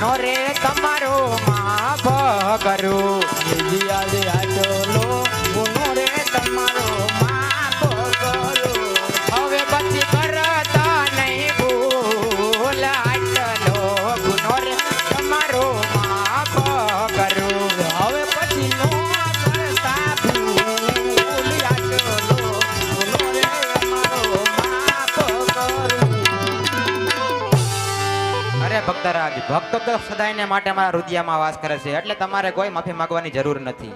નો રે તમારો મા ભગરું જીજી ભક્તરાજ ભક્ત તો સદાયને માટે અમારા હૃદયમાં વાસ કરે છે. એટલે તમારે કોઈ માફી માગવાની જરૂર નથી.